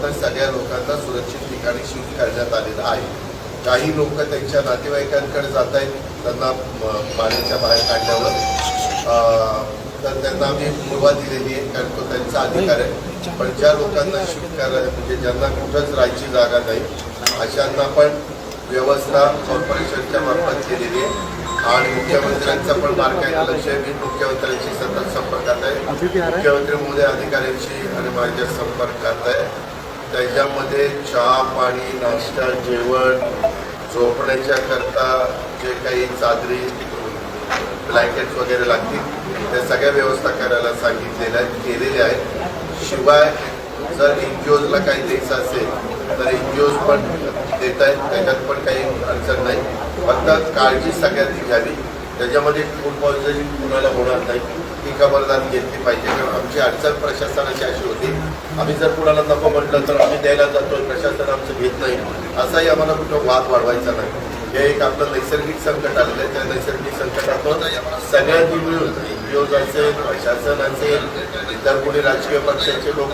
त्याच्यानंतर सगळ्या लोकांना सुरक्षित ठिकाणी शिफ्ट करण्यात आलेलं आहे. काही लोक त्यांच्या नातेवाईकांकडे जात आहेत त्यांना पाण्याच्या बाहेर काढल्यावर. तर त्यांना आम्ही मुभा दिलेली आहे कारण तो त्यांचा अधिकार आहे. पण ज्या लोकांना शिफ्ट करायला म्हणजे ज्यांना कुठंच राहायची जागा नाही अशांना पण व्यवस्था कॉर्पोरेशनच्या मार्फत केलेली आहे. आणि मुख्यमंत्र्यांचा पण बारकाईनं लक्ष आहे. मी मुख्यमंत्र्यांशी सतत संपर्कात आहे. मुख्यमंत्री महोदय अधिकाऱ्यांशी आणि माझ्या संपर्कात आहे. त्याच्यामध्ये चहा पाणी नाश्ता जेवण झोपण्याच्या करता जे काही चादरी ब्लँकेट्स वगैरे लागतील त्या सगळ्या व्यवस्था करायला सांगितलेल्या केलेल्या आहेत. शिवाय जर एन जी ओजला काही द्यायचं असेल तर एन जी ओज पण देत आहेत. त्याच्यात पण काही अडचण नाही. फक्त काळजी सगळ्यांनी घ्यावी. त्याच्यामध्ये फूड पॉयझनिंग कुणाला होणार नाही. ही खबरदारी घेतली पाहिजे. कारण आमची अडचण प्रशासनाची अशी होती. आम्ही जर कुणाला नको म्हटलं तर आम्ही द्यायला जातो प्रशासन आमचं घेत नाही. असाही आम्हाला कुठं वाद वाढवायचा नाही. हे एक आपलं नैसर्गिक संकट आलेलं आहे. त्या नैसर्गिक संकटातून सगळ्यांनी मिळून एनजीओज असेल प्रशासन असेल इतर कोणी राजकीय पक्षाचे लोक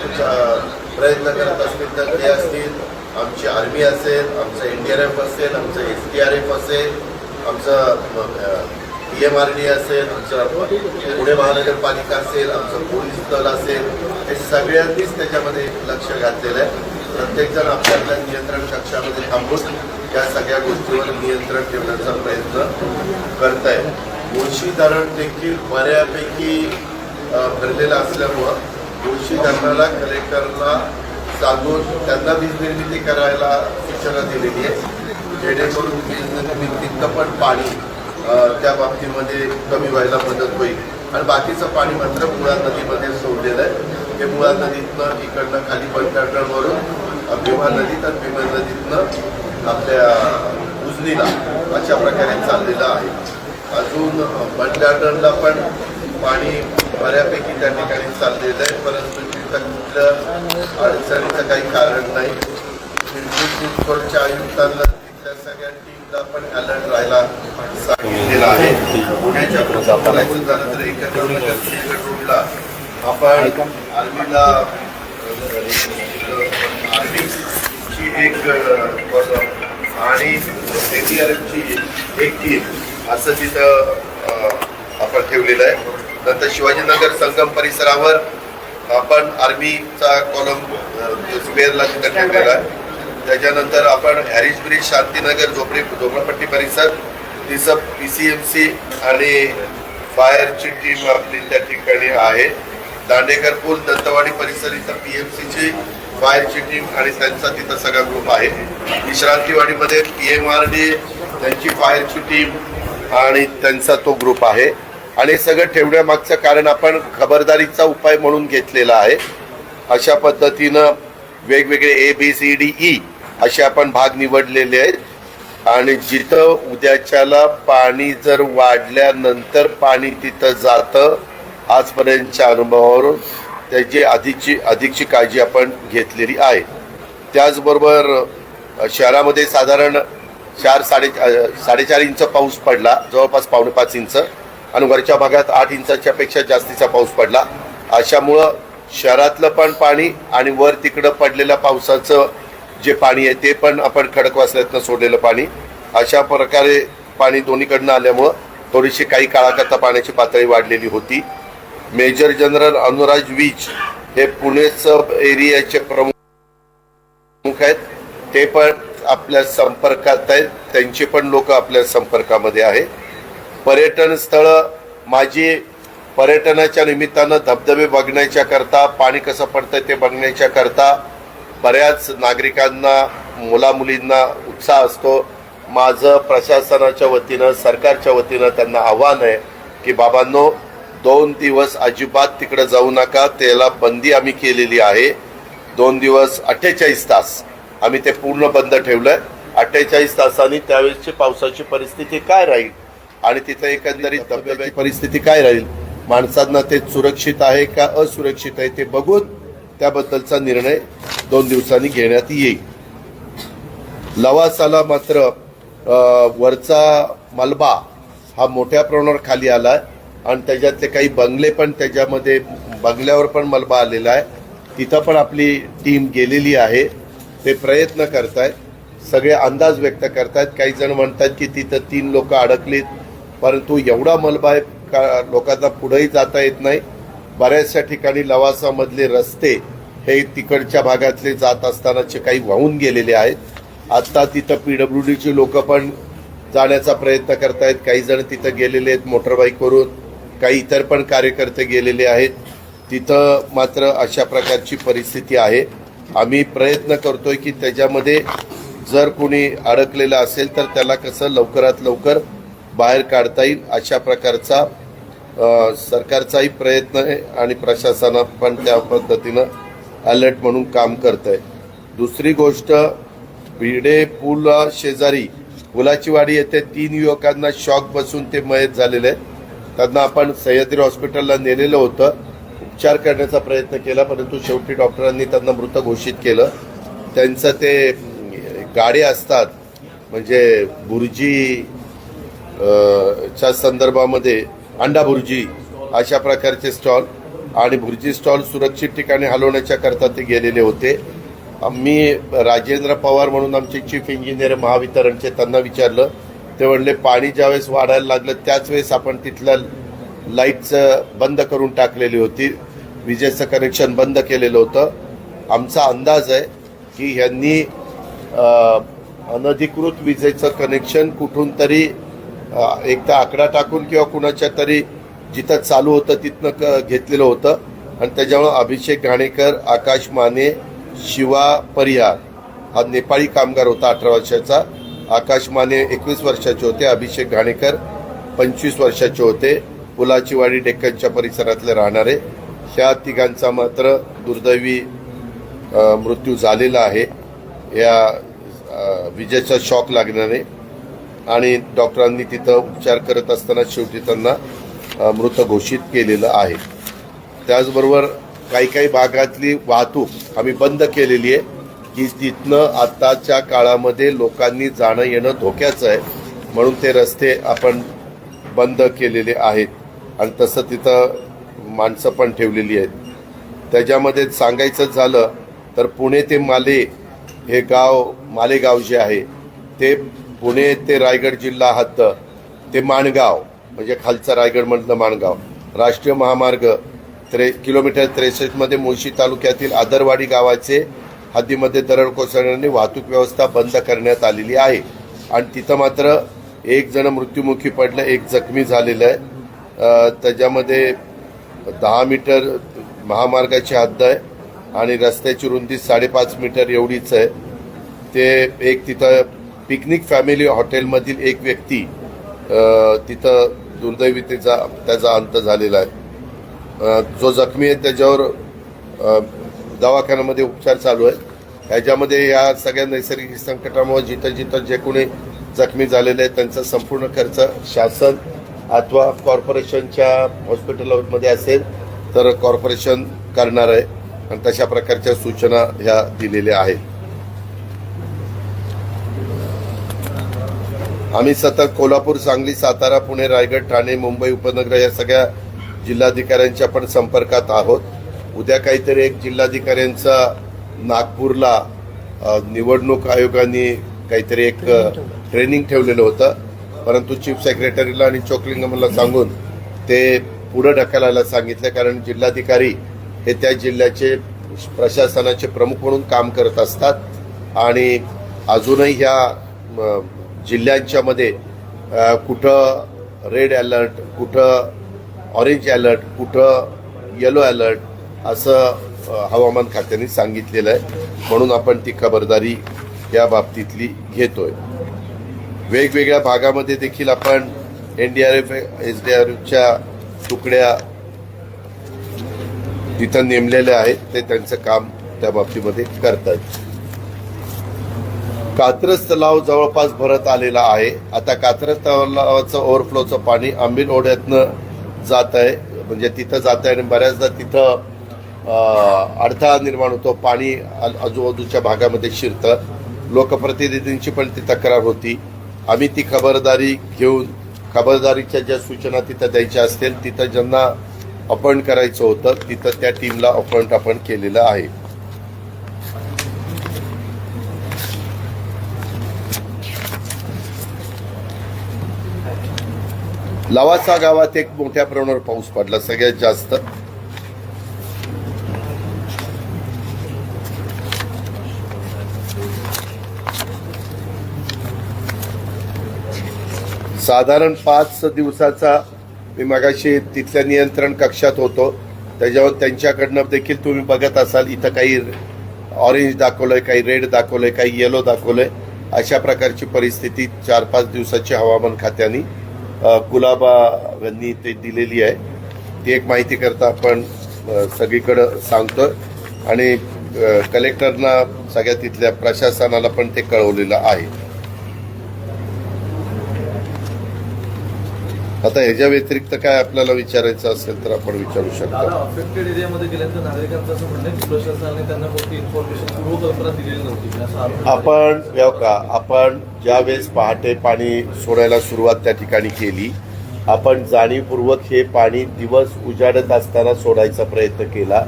प्रयत्न करत असतील तर ते असतील. आमची आर्मी असेल आमचं एन डी आर एफ असेल आमचं एस डी आर एफ असेल आमचं पी एम आर डी असेल आमचं पुणे महानगरपालिका असेल आमचं पोलीस दल असेल हे सगळ्यांनीच त्याच्यामध्ये लक्ष घातलेलं आहे. प्रत्येकजण आपल्या आपल्या नियंत्रण कक्षामध्ये थांबून या सगळ्या गोष्टीवर नियंत्रण ठेवण्याचा प्रयत्न करत आहे मुळशी धरण देखील बऱ्यापैकी भरलेलं असल्यामुळं मुळशी धरणाला कलेक्टरला सांगून त्यांना वीज निर्मिती करायला सूचना दिलेली आहे. जेणेकरून वीज निर्मितीतलं पण पाणी त्या बाबतीमध्ये कमी व्हायला मदत होईल. आणि बाकीचं पाणी मात्र मुळा नदीमध्ये सोडलेलं आहे. हे मुळा नदीतनं इकडनं खाली बंटाटणवरून भीमा नदीत आणि भीमा नदीतनं आपल्या उजनीला अशा प्रकारे चाललेलं आहे. अजून बंटाटणला पण पाणी बऱ्यापैकी त्या ठिकाणी चाललेलं आहे. परंतु तिथं कुठलं अडचणीचं काही कारण नाही. आयुक्तांना तिथल्या सगळ्या टीमला पण अलर्ट राहायला सांगितलेलं आहे पुण्याच्या बोलायचं झालं तर एकत्र रोडला आपण आर्मीला आर्मीची एक अ, आणि एनडीआरएफची एक टीम असं तिथं आपण ठेवलेलं आहे. नंतर शिवाजीनगर संगम परिसरावर आपण आर्मीचा कॉलम स्पेअरला तिथं ठेवलेला आहे. त्याच्यानंतर आपण हॅरिस ब्रिज शांतीनगर झोपडी झोपडपट्टी परिसर तिचं पी सी एम सी आणि फायरची टीम आपली त्या ठिकाणी आहे. दांडेकर पूल दत्तवाडी परिसर इथं पी एम सीची फायरची टीम आणि त्यांचा तिथं सगळा ग्रुप आहे. विश्रांतीवाडीमध्ये पी एम आर डी त्यांची फायरची टीम आणि त्यांचा तो ग्रुप आहे. आणि सगळं ठेवण्यामागचं कारण आपण खबरदारीचा उपाय म्हणून घेतलेला आहे. अशा पद्धतीनं वेगवेगळे A B C D E असे आपण भाग निवडलेले आहेत. आणि जिथं उद्याच्याला पाणी जर वाढल्यानंतर पाणी तिथं जातं आजपर्यंतच्या अनुभवावरून त्याची अधिकची अधिकची काळजी आपण घेतलेली आहे. त्याचबरोबर शहरामध्ये साधारण चार साडे साडेचार इंच पाऊस पडला जवळपास पावणे पाच इंच. आणि वरच्या भागात आठ इंचाच्यापेक्षा जास्तीचा पाऊस पडला. अशामुळं शहरातलं पण पाणी आणि वर तिकडं पडलेल्या पावसाचं जे पाणी आहे ते पण आपण खडकवासल्यातनं सोडलेलं पाणी. अशा प्रकारे पाणी दोन्हीकडनं आल्यामुळं थोडीशी काही काळाकरता पाण्याची पातळी वाढलेली होती. मेजर जनरल अनुराज वीज हे पुणे सब एरियाचे प्रमुख प्रमुख आहेत. ते पण आपल्या संपर्कात आहेत. त्यांचे पण लोक आपल्या संपर्कामध्ये आहे. पर्यटन स्थळं माझी पर्यटनाच्या निमित्तानं धबधबे बघण्याच्या करता पाणी कसं पडतं ते बघण्याच्या करता बऱ्याच नागरिकांना मुलामुलींना उत्साह असतो. माझं प्रशासनाच्या वतीनं सरकारच्या वतीनं त्यांना आव्हान आहे की बाबांनो दोन दिवस अजिबात तिकडे जाऊ नका. त्याला बंदी आम्ही केलेली आहे. दोन दिवस अठ्ठेचाळीस तास आम्ही ते पूर्ण बंद ठेवलं आहे अठ्ठेचाळीस तासांनी त्यावेळेसची पावसाची परिस्थिती काय राहील? आणि तिथं एकंदरीत धबधब्याची परिस्थिती काय राहील? माणसांना ते सुरक्षित आहे का असुरक्षित आहे ते बघून त्याबद्दलचा निर्णय दोन दिवसांनी घेण्यात येईल. लवासाला मात्र वरचा मलबा हा मोठ्या प्रमाणावर खाली आला आणि त्याच्यातले काही बंगले पण त्याच्यामध्ये बंगल्यावर पण मलबा आलेला आहे. तिथं पण आपली टीम गेलेली आहे. ते प्रयत्न करत आहेत सगळे अंदाज व्यक्त करतायत. काही जण म्हणतात की तिथं तीन लोक अडकलीत. परंतु एवढा मलबा आहे का लोकांना पुढेही जाता येत नाही. बऱ्याचशा ठिकाणी लवासामधले रस्ते हे तिकडच्या भागातले जात असतानाचे काही वाहून गेलेले आहेत. आता तिथं पीडब्ल्यू डीची लोक पण जाण्याचा प्रयत्न करतायत. काही जण तिथं गेलेले आहेत मोटरबाईकवरून. काही इतर पण कार्यकर्ते गेलेले आहेत. तिथं मात्र अशा प्रकारची परिस्थिती आहे. आम्ही प्रयत्न करतोय की त्याच्यामध्ये जर कोणी अडकलेलं असेल तर त्याला कसं लवकरात लवकर बाहेर काढता येईल अशा प्रकारचा सरकारचाही प्रयत्न आहे आणि प्रशासना पण त्या पद्धतीनं अलर्ट म्हणून काम करत आहे दुसरी गोष्ट भिडे पूल शेजारी पुलाची वाडी येथे तीन युवकांना शॉक बसून ते मयत झालेले आहेत. त्यांना आपण सह्याद्री हॉस्पिटलला नेलेलं होतं. उपचार करण्याचा प्रयत्न केला परंतु शेवटी डॉक्टरांनी त्यांना मृत घोषित केलं. त्यांचं ते गाडे गाडी असतात म्हणजे बुर्जी च्या संदर्भामध्ये अंडा बुर्जी अशा प्रकारचे स्टॉल. आणि भुर्जी स्टॉल सुरक्षित ठिकाणी हलवण्याच्या करता ते गेलेले होते. मी राजेंद्र पवार म्हणून आमचे चीफ इंजिनियर महावितरणचे त्यांना विचारलं. ते म्हणले पाणी ज्यावेळेस वाढायला लागलं त्याच वेळेस आपण तिथल्या लाईटचं बंद करून टाकलेली होती. विजेचं कनेक्शन बंद केलेलं होतं. आमचा अंदाज आहे की ह्यांनी अनधिकृत विजेचं कनेक्शन कुठून तरी एकदा एक तर आकडा टाकून किंवा कुणाच्या तरी जिथं चालू होतं तिथनं क घेतलेलं होतं. आणि त्याच्यामुळं अभिषेक घाणेकर आकाश माने शिवा परिहार हा नेपाळी कामगार होता अठरा वर्षाचा. आकाश माने एकवीस वर्षाचे होते अभिषेक घाणेकर पंचवीस वर्षाचे होते. पुलाचीवाडी डेक्कनच्या परिसरातले राहणारे. ह्या तिघांचा मात्र दुर्दैवी मृत्यू झालेला आहे. या विजेचा शॉक लागल्याने आणि डॉक्टरांनी तिथं उपचार करत असताना शेवटी त्यांना मृत घोषित केलेलं आहे. त्याचबरोबर काही काही भागातली वाहतूक आम्ही बंद केलेली आहे. की तिथनं आताच्या काळामध्ये लोकांनी जाणं येणं धोक्याचं आहे. म्हणून ते रस्ते आपण बंद केलेले आहेत. आणि तसं तिथं माणसं पण ठेवलेली आहेत. त्याच्यामध्ये सांगायचं झालं तर पुणे ते माले हे गाव मालेगाव जे आहे ते पुणे ते रायगड जिल्हा हद्द ते माणगाव म्हणजे खालचा रायगडमधलं माणगाव. राष्ट्रीय महामार्ग त्रे किलोमीटर त्रेसष्टमध्ये मुळशी तालुक्यातील आदरवाडी गावाचे हद्दीमध्ये दरड कोसळण्याने वाहतूक व्यवस्था बंद करण्यात आलेली आहे. आणि तिथं मात्र एक जण मृत्युमुखी पडलं एक जखमी झालेलं आहे. त्याच्यामध्ये दहा मीटर महामार्गाची हद्द आहे आणि रस्त्याची रुंदी साडेपाच मीटर एवढीच आहे. ते एक तिथं पिकनिक फॅमिली हॉटेलमधील एक व्यक्ती तिथं दुर्दैवी त्याचा त्याचा अंत झालेला आहे. जो जखमी आहे त्याच्यावर दवाखान्यामध्ये उपचार चालू आहे ह्याच्यामध्ये या सगळ्या नैसर्गिक संकटामुळे जिथं जिथं जे कोणी जखमी झालेले आहेत त्यांचा संपूर्ण खर्च शासन अथवा कॉर्पोरेशनच्या हॉस्पिटलमध्ये असेल तर कॉर्पोरेशन करणार आहे. आणि तशा प्रकारच्या सूचना ह्या दिलेल्या आहेत. आम्ही सतत कोल्हापूर सांगली सातारा पुणे रायगड ठाणे मुंबई उपनगर या सगळ्या जिल्हाधिकाऱ्यांच्या पण संपर्कात आहोत. उद्या काहीतरी एक जिल्हाधिकाऱ्यांचा नागपूरला निवडणूक आयोगाने काहीतरी एक ट्रेनिंग ठेवलेलं होतं. परंतु चीफ सेक्रेटरीला आणि चोकलिंगमला सांगून ते पुढं ढकलायला सांगितलं कारण जिल्हाधिकारी हे त्या जिल्ह्याचे प्रशासनाचे प्रमुख म्हणून काम करत असतात. आणि अजूनही ह्या जिल्ह्यांच्यामध्ये जिल्ह्यांच्या मध्ये कुठं रेड अलर्ट कुठं ऑरेंज अलर्ट कुठं येलो अलर्ट असं हवामान खात्याने सांगितलेलं आहे. म्हणून आपण ती खबरदारी या बाबतीतली घेतोय. वेगवेगळ्या भागामध्ये देखील आपण N D R F S D R एफच्या तुकड्या तिथं नेमलेल्या आहेत. ते त्यांचं काम त्या बाबतीमध्ये करतात कात्रज तलाव जवळपास भरत आलेला आहे. आता कात्रज तलावाचं ओव्हरफ्लोचं पाणी आंबील ओढ्यातनं जात आहे. म्हणजे तिथं जात आहे आणि बऱ्याचदा तिथं अडथळा निर्माण होतो. पाणी आजूबाजूच्या भागामध्ये शिरतं. लोकप्रतिनिधींची पण ती तक्रार होती. आम्ही ती खबरदारी घेऊन खबरदारीच्या ज्या सूचना तिथं द्यायच्या असतील तिथं ज्यांना अपॉइंट करायचं होतं तिथं त्या टीमला अपॉइंट आपण केलेलं आहे. लवासा गावात एक मोठ्या प्रमाणावर पाऊस पडला सगळ्यात जास्त. साधारण पाच दिवसाचा मी मगाशी तिथल्या नियंत्रण कक्षात होतो. त्याच्यावर त्यांच्याकडनं देखील तुम्ही बघत असाल इथं काही ऑरेंज दाखवलंय काही रेड दाखवलंय काही येलो दाखवलंय. अशा प्रकारची परिस्थिती चार पाच दिवसाची हवामान खात्याने अ, कुलाबा यांनी ते दिलेली आहे. ती एक माहिती करता आपण सगळीकडं सांगतोय. आणि कलेक्टरना सगळ्या तिथल्या प्रशासनाला पण ते कळवलेलं आहे. आता ह्याच्या व्यतिरिक्त काय आपल्याला विचारायचं असेल तर आपण विचारू शकतो. अफेक्टेड एरियामध्ये गेल्यानंतर नागरिकांचं असं म्हणणं की प्रशासनाने त्यांना कोणती इन्फॉर्मेशन पूर्वकल्पना दिलेली नव्हती. असं आरोप आपण का आपण ज्यावेळेस पहाटे पाणी सोडायला सुरुवात त्या ठिकाणी केली आपण जाणीवपूर्वक हे पाणी दिवस उजाडत असताना सोडायचा प्रयत्न केला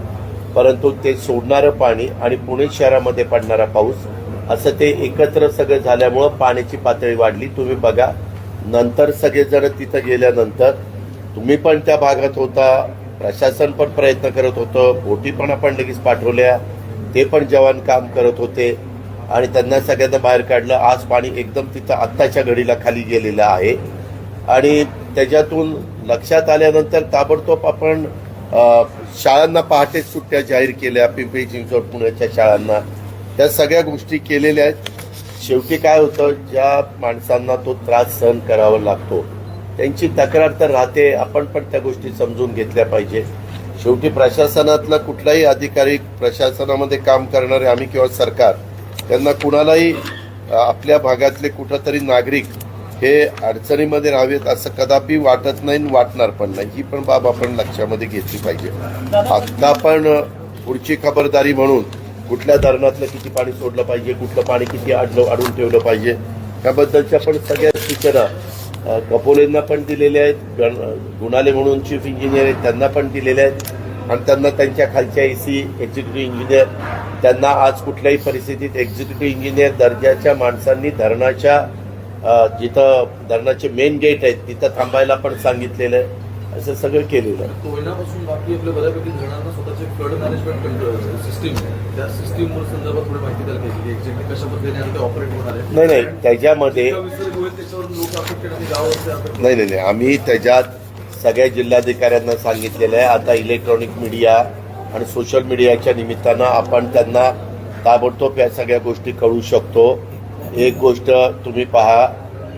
परंतु ते सोडणारं पाणी आणि पुणे शहरामध्ये पडणारा पाऊस असं ते एकत्र सगळं झाल्यामुळं पाण्याची पातळी वाढली. तुम्ही बघा नंतर सगळेजण तिथं गेल्यानंतर तुम्ही पण त्या भागात होता प्रशासन पण प्रयत्न करत होतं बोटी पण आपण लगेच पाठवल्या ते पण जवान काम करत होते आणि त्यांना सगळ्यांना बाहेर काढलं. आज पाणी एकदम तिथं आत्ताच्या घडीला खाली गेलेलं आहे. आणि त्याच्यातून लक्षात आल्यानंतर ताबडतोब आपण शाळांना पहाटे सुट्ट्या जाहीर केल्या पिंपरी चिंचवड पुण्याच्या शाळांना. त्या सगळ्या गोष्टी केलेल्या आहेत. शेवटी काय होतं ज्या माणसांना तो त्रास सहन करावा लागतो त्यांची तक्रार तर राहते आपण पण त्या गोष्टी समजून घेतल्या पाहिजे. शेवटी प्रशासनातला कुठलाही अधिकारी प्रशासनामध्ये काम करणारे आम्ही किंवा सरकार त्यांना कुणालाही आपल्या भागातले कुठंतरी नागरिक हे अडचणीमध्ये राहावेत असं कदापि वाटत नाही आणि वाटणार पण नाही. ही पण बाब आपण लक्षामध्ये घेतली पाहिजे. आता पण पुढची खबरदारी म्हणून कुठल्या धरणातलं किती पाणी सोडलं पाहिजे कुठलं पाणी किती अडलं अडून ठेवलं पाहिजे याबद्दलच्या पण सगळ्या सूचना कपोलेंना पण दिलेल्या आहेत गण- गुणाले म्हणून चीफ इंजिनियर आहेत त्यांना पण दिलेल्या आहेत आणि त्यांना त्यांच्या खालच्या ए सी एक्झिक्युटिव्ह इंजिनियर त्यांना आज कुठल्याही परिस्थितीत एक्झिक्युटिव्ह इंजिनियर दर्जाच्या माणसांनी धरणाच्या जिथं धरणाचे मेन गेट आहेत तिथं थांबायला पण सांगितलेलं आहे. असं सगळं केलेलं आहे. कोयनापासून बाकी आपल्या बऱ्यापैकी धरणांना स्वतःचे फ्लड मॅनेजमेंट सिस्टीम त्या सिस्टीम संदर्भात थोडी माहिती घ्यायची की एक्झॅक्टली कशा पद्धतीने आता ते ऑपरेट होणार आहे. नाही नाही त्याच्यामध्ये. नाही नाही नाही. आम्ही त्याच्यात सगळ्या जिल्हाधिकाऱ्यांना सांगितलेलं आहे. आता इलेक्ट्रॉनिक मीडिया आणि सोशल मीडियाच्या निमित्तानं आपण त्यांना ताबडतोब या सगळ्या गोष्टी कळू शकतो. एक गोष्ट तुम्ही पहा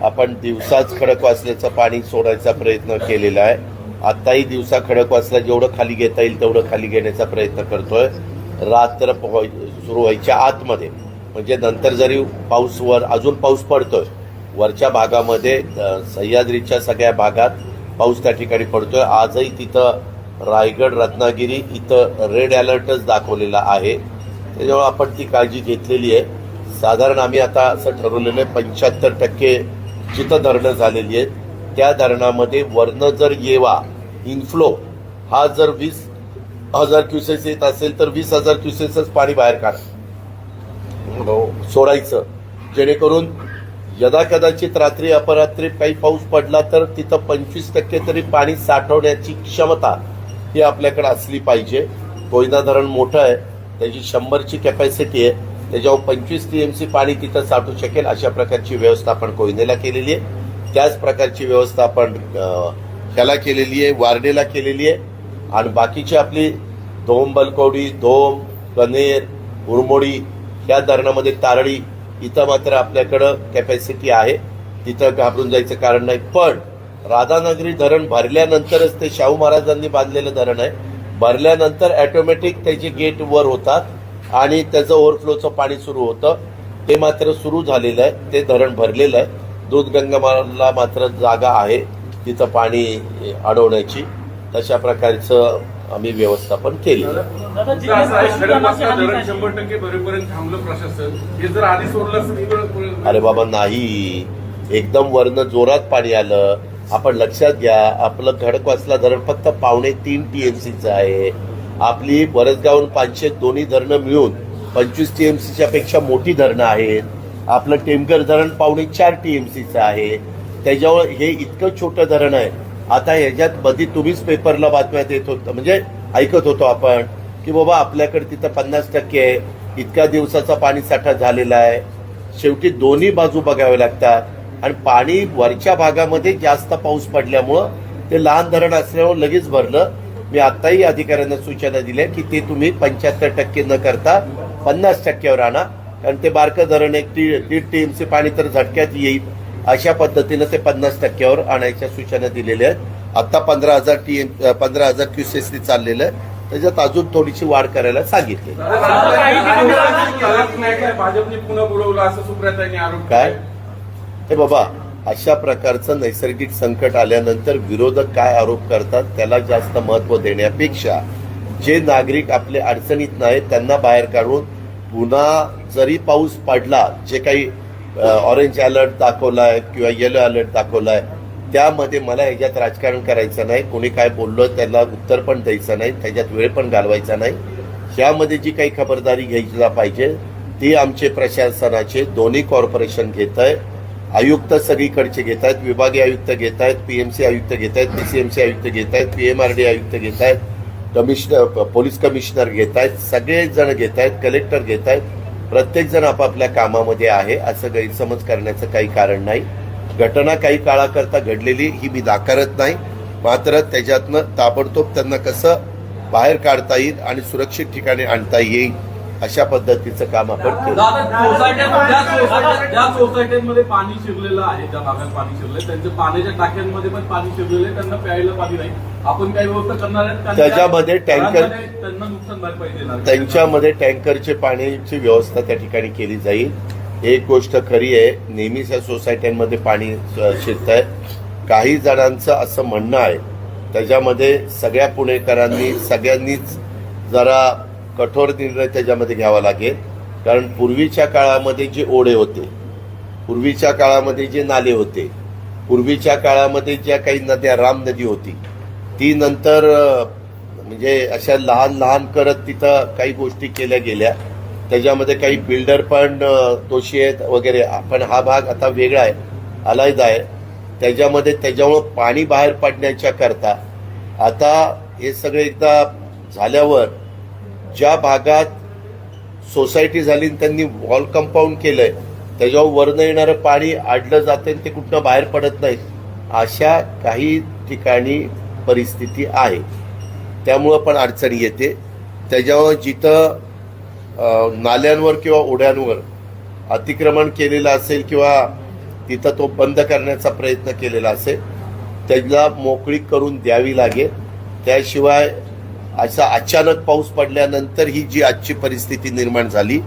आपण दिवसाच खडकवासल्याचं पाणी सोडायचा प्रयत्न केलेला आहे. आत्ताही दिवसा खडकवासला जेवढं खाली घेता येईल तेवढं खाली घेण्याचा प्रयत्न करतोय. रात्र सुरू व्हायच्या आतमध्ये. म्हणजे नंतर जरी पाऊस वर अजून पाऊस पडतोय वरच्या भागामध्ये सह्याद्रीच्या सगळ्या भागात पाऊस त्या ठिकाणी पडतोय. आजही तिथं रायगड रत्नागिरी इथं रेड अलर्टच दाखवलेला आहे. त्याच्यामुळे आपण ती काळजी घेतलेली आहे. साधारण आम्ही आता असं ठरवलेलं आहे पंच्याहत्तर टक्के जिथं धरणं झालेली आहेत त्या धरणामध्ये वरनं जर येवा इन्फ्लो हा जर वीस हजार क्युसेस येत असेल तर वीस हजार क्युसेसच पाणी बाहेर काढा. हो, सोडायचं. जेणेकरून यदा कदाचित रात्री अपरात्री काही पाऊस पडला तर तिथं पंचवीस टक्के तरी पाणी साठवण्याची क्षमता ही आपल्याकडे असली पाहिजे. कोयना धरण मोठं आहे त्याची शंभरची कॅपॅसिटी आहे त्याच्यावर पंचवीस टी एम सी पाणी तिथं साठू शकेल अशा प्रकारची व्यवस्था आपण कोयनेला केलेली आहे. त्याच प्रकारची व्यवस्था आपण ह्याला केलेली आहे वारडेला केलेली आहे. आणि बाकीची आपली धोम बलकवडी धोम कनेर उरमोडी ह्या धरणामध्ये तारळी इथं मात्र आपल्याकडं कॅपॅसिटी आहे. तिथं घाबरून जायचं कारण नाही. पण राधानगरी धरण भरल्यानंतरच ते शाहू महाराजांनी बांधलेलं धरण आहे. भरल्यानंतर ॲटोमॅटिक त्याचे गेट वर होतात आणि त्याचं ओव्हरफ्लोचं पाणी सुरू होतं. ते मात्र सुरू झालेलं आहे. ते धरण भरलेलं आहे. दूधगंगामाला मात्र जागा आहे तिथं पाणी अडवण्याची. तशा प्रकारचं आम्ही व्यवस्थापन केली. हे अरे बाबा नाही. एकदम वरनं जोरात पाणी आलं. आपण लक्षात घ्या आपलं खडकवासला धरण फक्त पावणे तीन टीएमसीचं आहे. आपली बरसगाव पाचशे दोन्ही धरणं मिळून पंचवीस टीएमसीच्या पेक्षा मोठी धरणं आहेत. आपलं टेमकर धरण पावणे चार टीएमसीचं आहे. त्याच्यावर हे इतकं छोटं धरण आहे. आता ह्याच्यात मधी तुम्हीच पेपरला बातम्या देत होतं म्हणजे ऐकत होतो आपण की बाबा आपल्याकडे तिथं पन्नास टक्के आहे. इतक्या दिवसाचा पाणी साठा झालेला आहे. शेवटी दोन्ही बाजू बघाव्या लागतात. आणि पाणी वरच्या भागामध्ये जास्त पाऊस पडल्यामुळं ते लहान धरण असल्यामुळे लगेच भरलं. मी आताही अधिकाऱ्यांना सूचना दिल्या की ते तुम्ही पंच्याहत्तर टक्के न करता पन्नास टक्क्यावर आणा. कारण ते बारकं धरण एक ती दीड टीएमचे पाणी तर झटक्यात येईल. अशा पद्धतीनं ते पन्नास टक्क्यावर आणायच्या सूचना दिलेल्या आहेत. आता पंधरा हजार टी एम पंधरा हजार क्युसेसनी चाललेलं आहे. त्याच्यात अजून थोडीशी वाढ करायला सांगितली काय? हे बाबा अशा प्रकारचं नैसर्गिक संकट आल्यानंतर विरोधक काय आरोप करतात त्याला जास्त महत्त्व देण्यापेक्षा जे नागरिक आपले अडचणीत नाहीत त्यांना बाहेर काढून पुन्हा जरी पाऊस पडला जे काही ऑरेंज अलर्ट दाखवलाय किंवा येलो अलर्ट दाखवलाय त्यामध्ये मला ह्याच्यात राजकारण करायचं नाही. कोणी काय बोललं त्याला उत्तर पण द्यायचं नाही त्याच्यात वेळ पण घालवायचा नाही. ह्यामध्ये जी काही खबरदारी घ्यायला पाहिजे ती आमचे प्रशासनाचे दोन्ही कॉर्पोरेशन घेत आहे आयुक्त सगळीकडचे घेत आहेत विभागीय आयुक्त घेत आहेत पीएमसी आयुक्त घेत आहेत पीसीएमसी आयुक्त घेत आहेत पीएमआरडी आयुक्त घेत आहेत. कमिशनर पोलीस कमिशनर घेत आहेत सगळेच जण घेत आहेत कलेक्टर घेत आहेत प्रत्येक जण आपापल्या कामामध्ये आहे असं गैरसमज करण्याचं काही कारण नाही. घटना काही काळाकरता घडलेली ही मी नाकारत नाही. मात्र त्याच्यातनं ताबडतोब त्यांना कसं बाहेर काढता येईल आणि सुरक्षित ठिकाणी आणता येईल अशा पद्धतीचं काम आपण केलं. पाणी शिरलेलं आहे ज्या भागात पाणी शिरलंय त्यांच्या पाण्याच्या टाक्यांमध्ये पण पाणी शिरलेलं आहे त्यांना प्यायला पाणी नाही. आपण काही व्यवस्था करणार आहेत त्याच्यामध्ये त्या टँकर- त्यांना नुकसान भरपाई देणार त्यांच्यामध्ये टँकरचे पाण्याची व्यवस्था त्या ठिकाणी केली जाईल. एक गोष्ट खरी आहे नेहमीच या सोसायट्यांमध्ये पाणी शिरत आहे काही जणांचं असं म्हणणं आहे त्याच्यामध्ये सगळ्या पुणेकरांनी सगळ्यांनीच जरा कठोर निर्णय त्याच्यामध्ये घ्यावा लागेल. कारण पूर्वीच्या काळामध्ये जे ओढे होते पूर्वीच्या काळामध्ये जे नाले होते पूर्वीच्या काळामध्ये ज्या काही नद्या राम नदी होती ती नंतर म्हणजे अशा लहान लहान करत तिथं काही गोष्टी केल्या गेल्या. त्याच्यामध्ये काही बिल्डर पण दोषी आहेत वगैरे. पण हा भाग आता वेगळा आहे. अलायदा आहे. त्याच्यामध्ये त्याच्यामुळं पाणी बाहेर पडण्याच्या करता आता हे सगळे एकदा झाल्यावर ज्या भागात सोसायटी झाली आणि त्यांनी वॉल कंपाऊंड केलंय त्याच्यावर वरनं येणारं पाणी आडलं जाते आणि ते कुठनं बाहेर पडत नाही अशा काही ठिकाणी परिस्थिती आहे. त्यामुळं पण अडचणी येते. त्याच्यावर जिथं नाल्यांवर किंवा ओढ्यांवर अतिक्रमण केलेलं असेल किंवा तिथं तो बंद करण्याचा प्रयत्न केलेला असेल त्याला मोकळीक करून द्यावी लागेल. त्याशिवाय असा अचानक पाऊस पडल्यानंतर ही जी आजची परिस्थिती निर्माण झाली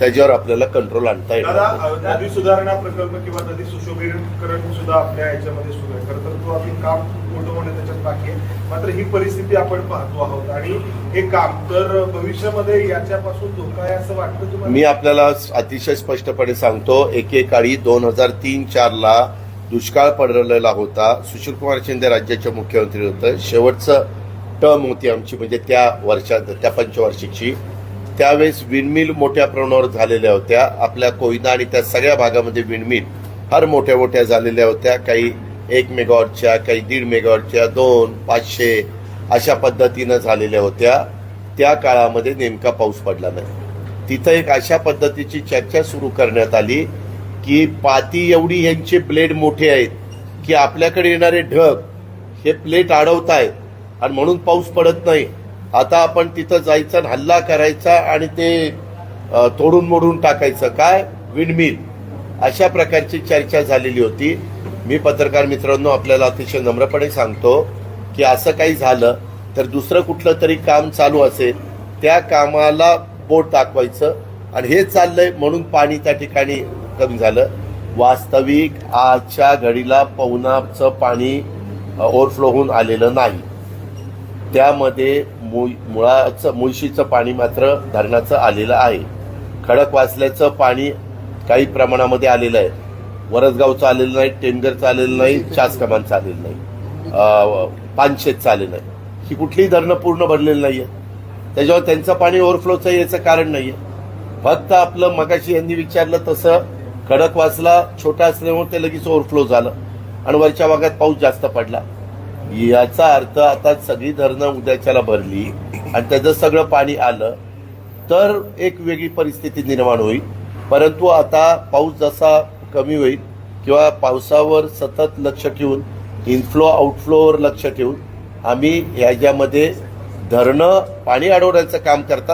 त्याच्यावर आपल्याला कंट्रोल आणता येणार नदी सुधारणा प्रकल्प किंवा नदी सुशोभीकरण सुद्धा आपल्या याच्यामध्ये सुरू आहे. खरं तर तो अजून काम मोठं होणं त्याच्यात बाकी आहे. मात्र ही परिस्थिती आपण पाहतो आहोत. आणि हे काम तर भविष्यामध्ये याच्यापासून धोका आहे असं वाटतं तुम्हाला? मी आपल्याला अतिशय स्पष्टपणे सांगतो एकेकाळी दोन हजार तीन चारला दुष्काळ पडलेला होता. सुशीलकुमार शिंदे राज्याचे मुख्यमंत्री होते. शेवटचं टर्म होती आमची म्हणजे त्या वर्षात त्या पंचवार्षिकची. त्यावेळेस विंडमिल मोठ्या प्रमाणावर झालेल्या होत्या. आपल्या कोयना आणि त्या सगळ्या भागामध्ये विंडमिल फार मोठ्या मोठ्या झालेल्या होत्या. काही एक मेगावॉटच्या काही दीड मेगावॉटच्या दोन पाचशे अशा पद्धतीनं झालेल्या होत्या. त्या काळामध्ये नेमका पाऊस पडला नाही. तिथं एक अशा पद्धतीची चर्चा सुरू करण्यात आली की पाती एवढी यांचे ब्लेड मोठे आहेत की आपल्याकडे येणारे ढग हे प्लेट अडवतायत आणि म्हणून पाऊस पडत नाही. आता आपण तिथं जायचं आणि हल्ला करायचा आणि ते तोडून मोडून टाकायचं. काय? विंडमिल. अशा प्रकारची चर्चा झालेली होती. मी पत्रकार मित्रांनो आपल्याला अतिशय नम्रपणे सांगतो की असं काही झालं तर दुसरं कुठलं तरी काम चालू असेल त्या कामाला बोट दाखवायचं आणि हे चाललंय म्हणून पाणी त्या ठिकाणी कमी झालं. वास्तविक आजच्या घडीला पवनाचं पाणी ओव्हरफ्लो होऊन आलेलं नाही. त्यामध्ये मु मुळाचं मुळशीचं पाणी मात्र धरणाचं आलेलं आहे. खडक वाचल्याचं पाणी काही प्रमाणामध्ये आलेलं आहे. वरसगावचं आलेलं नाही टेमघरचं आलेलं नाही चास कमानचं आलेलं नाही पानशेतचं आलेलं नाही. ही कुठलीही धरणं पूर्ण भरलेली आहे त्याच्यावर त्यांचं पाणी ओव्हरफ्लोचं याचं कारण नाही आहे फक्त आपलं मगाशी यांनी विचारलं तसं खडकवासला छोटा असल्यामुळे ते लगेच ओव्हरफ्लो झालं. आणि वरच्या भागात पाऊस जास्त पडला. याचा अर्थ आता सगळी धरणं उद्याच्याला भरली आणि त्याचं सगळं पाणी आलं तर एक वेगळी परिस्थिती निर्माण होईल. परंतु आता पाऊस जसा कमी होईल किंवा पावसावर सतत लक्ष ठेवून इनफ्लो आउटफ्लोवर लक्ष ठेवून आम्ही याच्यामध्ये धरणं पाणी अडवण्याचं काम करतात.